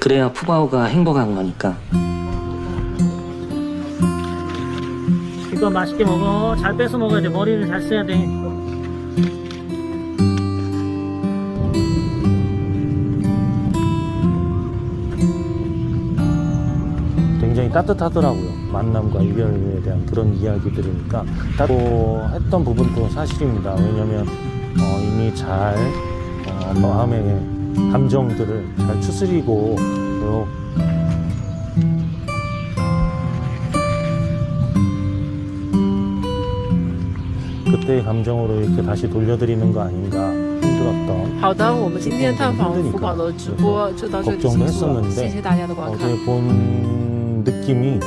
그래야 푸바오가 행복한 거니까. 이거 맛있게 먹어. 잘 뺏어 먹어야 돼. 머리를 잘 써야 돼. 굉장히 따뜻하더라고요. 만남과 이별에 대한 그런 이야기들이니까 따로 했던 부분도 사실입니다. 왜냐면 어, 이미 잘 어, 마음의 감정들을 잘 추스리고 또 그때의 감정으로 이렇게 다시 돌려드리는 거 아닌가 힘들었던 好的，我们今天探访福宝的直播就到这里结束了，谢谢大家的观看。 어제 본 느낌이